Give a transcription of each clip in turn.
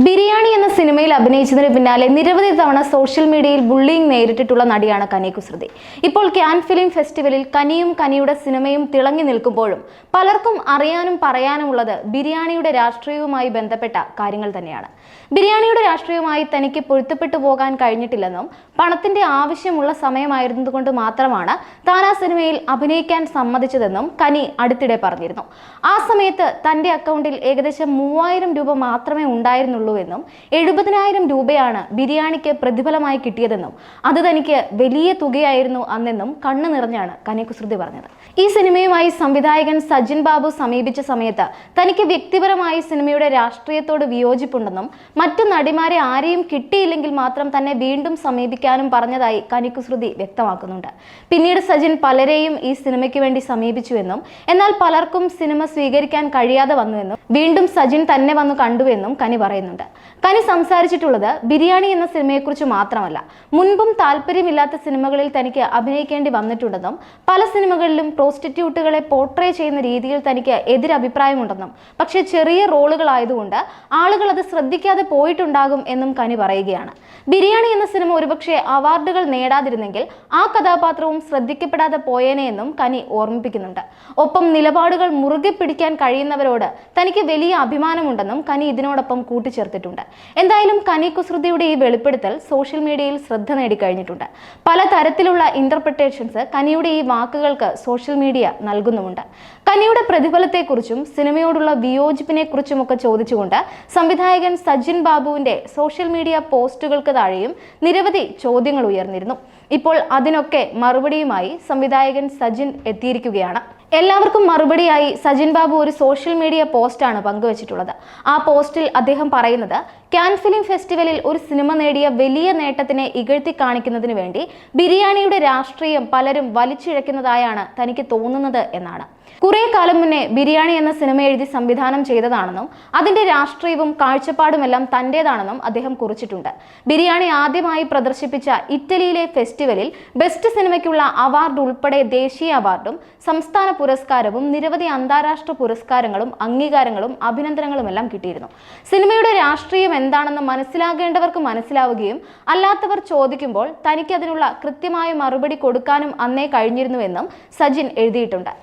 ബിരിയാണി സിനിമയിൽ അഭിനയിച്ചതിന് പിന്നാലെ നിരവധി തവണ സോഷ്യൽ മീഡിയയിൽ ബുള്ളിംഗ് നേരിട്ടിട്ടുള്ള നടിയാണ് കനി കുസൃതി. ഇപ്പോൾ ക്യാൻ ഫിലിം ഫെസ്റ്റിവലിൽ കനിയും കനിയുടെ സിനിമയും തിളങ്ങി നിൽക്കുമ്പോഴും പലർക്കും അറിയാനും പറയാനുമുള്ളത് ബിരിയാണിയുടെ രാഷ്ട്രീയവുമായി ബന്ധപ്പെട്ട കാര്യങ്ങൾ തന്നെയാണ്. ബിരിയാണിയുടെ രാഷ്ട്രീയവുമായി തനിക്ക് പൊരുത്തപ്പെട്ടു പോകാൻ കഴിഞ്ഞിട്ടില്ലെന്നും പണത്തിന്റെ ആവശ്യമുള്ള സമയമായിരുന്നതുകൊണ്ട് മാത്രമാണ് താൻ ആ സിനിമയിൽ അഭിനയിക്കാൻ സമ്മതിച്ചതെന്നും കനി അടുത്തിടെ പറഞ്ഞിരുന്നു. ആ സമയത്ത് തന്റെ അക്കൗണ്ടിൽ ഏകദേശം മൂവായിരം രൂപ മാത്രമേ ഉണ്ടായിരുന്നുള്ളൂ എന്നും എഴുപതിനായിരം രൂപയാണ് ബിരിയാണിക്ക് പ്രതിഫലമായി കിട്ടിയതെന്നും അത് തനിക്ക് വലിയ തുകയായിരുന്നു അന്നെന്നും കണ്ണു നിറഞ്ഞാണ് കനികുസൃതി പറഞ്ഞത്. ഈ സിനിമയുമായി സംവിധായകൻ സജിൻ ബാബു സമീപിച്ച സമയത്ത് തനിക്ക് വ്യക്തിപരമായി സിനിമയുടെ രാഷ്ട്രീയത്തോട് വിയോജിപ്പുണ്ടെന്നും മറ്റു നടിമാരെ ആരെയും കിട്ടിയില്ലെങ്കിൽ മാത്രം തന്നെ വീണ്ടും സമീപിക്കാനും പറഞ്ഞതായി കനിക്കുസൃതി വ്യക്തമാക്കുന്നുണ്ട്. പിന്നീട് സജിൻ പലരെയും ഈ സിനിമയ്ക്ക് വേണ്ടി സമീപിച്ചുവെന്നും എന്നാൽ പലർക്കും സിനിമ സ്വീകരിക്കാൻ കഴിയാതെ വന്നുവെന്നും വീണ്ടും സജിൻ തന്നെ വന്നു കണ്ടുവെന്നും കനി പറയുന്നുണ്ട്. കനി സംസാരിച്ചിട്ടുള്ളത് ബിരിയാണി എന്ന സിനിമയെക്കുറിച്ച് മാത്രമല്ല. മുൻപും താല്പര്യമില്ലാത്ത സിനിമകളിൽ തനിക്ക് അഭിനയിക്കേണ്ടി വന്നിട്ടുണ്ടെന്നും പല സിനിമകളിലും പ്രോസ്റ്റിറ്റ്യൂട്ടുകളെ പോർട്രേ ചെയ്യുന്ന രീതിയിൽ തനിക്ക് എതിരഭിപ്രായമുണ്ടെന്നും പക്ഷേ ചെറിയ റോളുകളായതുകൊണ്ട് ആളുകൾ അത് ശ്രദ്ധിക്കാതെ പോയിട്ടുണ്ടാകും എന്നും കനി പറയുകയാണ്. ബിരിയാണി എന്ന സിനിമ ഒരുപക്ഷെ അവാർഡുകൾ നേടാതിരുന്നെങ്കിൽ ആ കഥാപാത്രവും ശ്രദ്ധിക്കപ്പെടാതെ പോയേനെ എന്നും കനി ഓർമ്മിപ്പിക്കുന്നുണ്ട്. ഒപ്പം നിലപാടുകൾ മുറുകെ പിടിക്കാൻ കഴിയുന്നവരോട് തനിക്ക് വലിയ അഭിമാനമുണ്ടെന്നും കനി ഇതിനോടൊപ്പം കൂട്ടിച്ചേർത്തിട്ടുണ്ട്. എന്തായാലും കനി കുസൃതിയുടെ ഈ വെളിപ്പെടുത്തൽ സോഷ്യൽ മീഡിയയിൽ ശ്രദ്ധ നേടിക്കഴിഞ്ഞിട്ടുണ്ട്. പല തരത്തിലുള്ള ഇന്റർപ്രിട്ടേഷൻസ് കനിയുടെ ഈ വാക്കുകൾക്ക് സോഷ്യൽ മീഡിയ നൽകുന്നുമുണ്ട്. കനിയുടെ പ്രതിഫലത്തെക്കുറിച്ചും സിനിമയോടുള്ള വിയോജിപ്പിനെ കുറിച്ചുമൊക്കെ ചോദിച്ചുകൊണ്ട് സംവിധായകൻ സജിൻ ബാബുവിന്റെ സോഷ്യൽ മീഡിയ പോസ്റ്റുകൾക്ക് താഴെയും നിരവധി ചോദ്യങ്ങൾ ഉയർന്നിരുന്നു. ഇപ്പോൾ അതിനൊക്കെ മറുപടിയുമായി സംവിധായകൻ സജിൻ എത്തിയിരിക്കുകയാണ്. എല്ലാവർക്കും മറുപടിയായി സജിൻ ബാബു ഒരു സോഷ്യൽ മീഡിയ പോസ്റ്റാണ് പങ്കുവച്ചിട്ടുള്ളത്. ആ പോസ്റ്റിൽ അദ്ദേഹം പറയുന്നത് ക്യാൻ ഫിലിം ഫെസ്റ്റിവലിൽ ഒരു സിനിമ നേടിയ വലിയ നേട്ടത്തിനെ ഇകഴ്ത്തി കാണിക്കുന്നതിന് വേണ്ടി ബിരിയാണിയുടെ രാഷ്ട്രീയം പലരും വലിച്ചിഴക്കുന്നതായാണ് തനിക്ക് തോന്നുന്നത് എന്നാണ്. കുറെ കാലം മുന്നേ ബിരിയാണി എന്ന സിനിമ എഴുതി സംവിധാനം ചെയ്തതാണെന്നും അതിന്റെ രാഷ്ട്രീയവും കാഴ്ചപ്പാടുമെല്ലാം തന്റേതാണെന്നും അദ്ദേഹം കുറിച്ചിട്ടുണ്ട്. ബിരിയാണി ആദ്യമായി പ്രദർശിപ്പിച്ച ഇറ്റലിയിലെ ഫെസ്റ്റിവലിൽ ബെസ്റ്റ് സിനിമയ്ക്കുള്ള അവാർഡ് ഉൾപ്പെടെ ദേശീയ അവാർഡും സംസ്ഥാന പുരസ്കാരവും നിരവധി അന്താരാഷ്ട്ര പുരസ്കാരങ്ങളും അംഗീകാരങ്ങളും അഭിനന്ദനങ്ങളും എല്ലാം കിട്ടിയിരുന്നു. സിനിമയുടെ രാഷ്ട്രീയം എന്താണെന്ന് മനസ്സിലാകേണ്ടവർക്ക് മനസ്സിലാവുകയും അല്ലാത്തവർ ചോദിക്കുമ്പോൾ തനിക്ക് അതിനുള്ള കൃത്യമായ മറുപടി കൊടുക്കാനും അന്നേ കഴിഞ്ഞിരുന്നുവെന്നും സജിൻ എഴുതിയിട്ടുണ്ട്.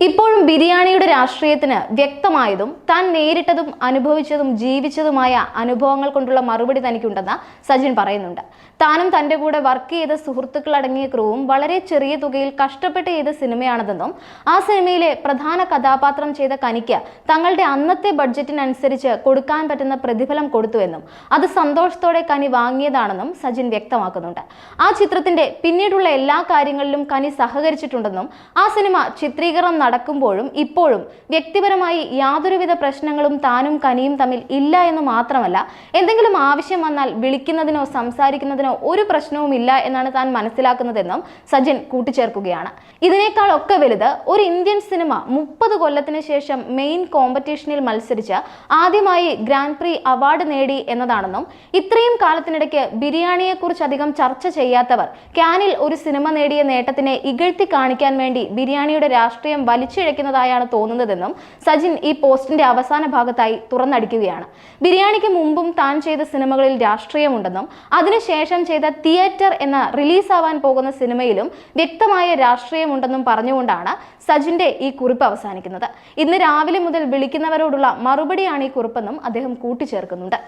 ഇപ്പോഴും ബിരിയാണിയുടെ രാഷ്ട്രീയത്തിന് വ്യക്തമായതും താൻ നേരിട്ടതും അനുഭവിച്ചതും ജീവിച്ചതുമായ അനുഭവങ്ങൾ കൊണ്ടുള്ള മറുപടി തനിക്കുണ്ടെന്ന് സജിൻ പറയുന്നുണ്ട്. താനും തന്റെ കൂടെ വർക്ക് ചെയ്ത സുഹൃത്തുക്കൾ അടങ്ങിയ ക്രൂവും വളരെ ചെറിയ തുകയിൽ കഷ്ടപ്പെട്ട് ചെയ്ത സിനിമയാണതെന്നും ആ സിനിമയിലെ പ്രധാന കഥാപാത്രം ചെയ്ത കനിക്ക് തങ്ങളുടെ അന്നത്തെ ബഡ്ജറ്റിനനുസരിച്ച് കൊടുക്കാൻ പറ്റുന്ന പ്രതിഫലം കൊടുത്തുവെന്നും അത് സന്തോഷത്തോടെ കനി വാങ്ങിയതാണെന്നും സജിൻ വ്യക്തമാക്കുന്നുണ്ട്. ആ ചിത്രത്തിന്റെ പിന്നീടുള്ള എല്ലാ കാര്യങ്ങളിലും കനി സഹകരിച്ചിട്ടുണ്ടെന്നും ആ സിനിമ ചിത്രീകരണം നടക്കുമ്പോഴും ഇപ്പോഴും വ്യക്തിപരമായി യാതൊരുവിധ പ്രശ്നങ്ങളും താനും കനിയും തമ്മിൽ ഇല്ല എന്ന് മാത്രമല്ല എന്തെങ്കിലും ആവശ്യം വന്നാൽ വിളിക്കുന്നതിനോ സംസാരിക്കുന്നതിനോ ഒരു പ്രശ്നവും ഇല്ല എന്നാണ് താൻ മനസ്സിലാക്കുന്നതെന്നും സജിൻ കൂട്ടിച്ചേർക്കുകയാണ്. ഇതിനേക്കാൾ ഒക്കെ വലുത് ഒരു ഇന്ത്യൻ സിനിമ മുപ്പത് കൊല്ലത്തിന് ശേഷം മെയിൻ കോമ്പറ്റീഷനിൽ മത്സരിച്ച് ആദ്യമായി ഗ്രാൻഡ് പ്രീ അവാർഡ് നേടി എന്നതാണെന്നും ഇത്രയും കാലത്തിനിടയ്ക്ക് ബിരിയാണിയെക്കുറിച്ച് അധികം ചർച്ച ചെയ്യാത്തവർ ക്യാനിൽ ഒരു സിനിമ നേടിയ നേട്ടത്തിനെ ഇകഴ്ത്തി കാണിക്കാൻ വേണ്ടി ബിരിയാണിയുടെ രാഷ്ട്രീയം വലിച്ചിഴയ്ക്കുന്നതായാണ് തോന്നുന്നതെന്നും സജിൻ ഈ പോസ്റ്റിന്റെ അവസാന ഭാഗത്തായി തുറന്നടിക്കുകയാണ്. ബിരിയാണിക്ക് മുമ്പും താൻ ചെയ്ത സിനിമകളിൽ രാഷ്ട്രീയമുണ്ടെന്നും അതിനുശേഷം ചെയ്ത തിയേറ്റർ എന്ന റിലീസാവാൻ പോകുന്ന സിനിമയിലും വ്യക്തമായ രാഷ്ട്രീയമുണ്ടെന്നും പറഞ്ഞുകൊണ്ടാണ് സജിന്റെ ഈ കുറിപ്പ് അവസാനിക്കുന്നത്. ഇന്ന് രാവിലെ മുതൽ വിളിക്കുന്നവരോടുള്ള മറുപടിയാണ് ഈ കുറിപ്പെന്നും അദ്ദേഹം കൂട്ടിച്ചേർക്കുന്നുണ്ട്.